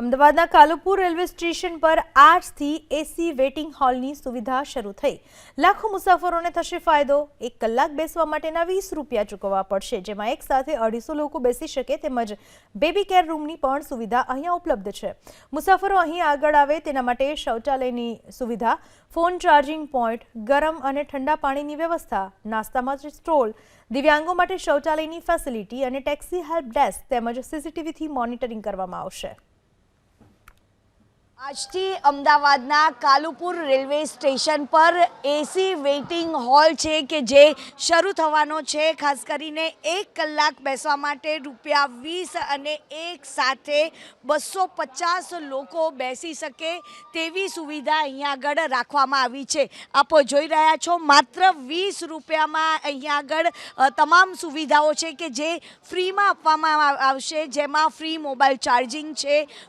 અમદાવાદના Kalupur railway station પર આજથી એસી વેઇટિંગ હોલની સુવિધા શરૂ થઈ. લાખો મુસાફરોને થશે ફાયદો. એક કલાક બેસવા માટેના વીસ રૂપિયા ચૂકવવા પડશે, જેમાં એક સાથે અઢીસો લોકો બેસી શકે તેમજ બેબી કેર રૂમની પણ સુવિધા અહીંયા ઉપલબ્ધ છે. મુસાફરો અહીં આગળ આવે તેના માટે શૌચાલયની સુવિધા, ફોન ચાર્જિંગ પોઈન્ટ, ગરમ અને ઠંડા પાણીની વ્યવસ્થા, નાસ્તામાં સ્ટોલ, દિવ્યાંગો માટે શૌચાલયની ફેસિલિટી અને ટેક્સી હેલ્પ ડેસ્ક તેમજ સીસીટીવીથી મોનિટરિંગ કરવામાં આવશે. આજથી અમદાવાદના કાલુપુર રેલવે સ્ટેશન પર એસી વેઇટિંગ હોલ છે કે જે શરૂ થવાનો છે. ખાસ કરીને એક કલાક બેસવા માટે રૂપિયા વીસ અને એક સાથે બસો પચાસ લોકો બેસી શકે તેવી સુવિધા અહીંયા આગળ રાખવામાં આવી છે. આપો જોઈ રહ્યા છો, માત્ર વીસ રૂપિયામાં અહીંયા આગળ તમામ સુવિધાઓ છે કે જે ફ્રીમાં આપવામાં આવશે, જેમાં ફ્રી મોબાઈલ ચાર્જિંગ છે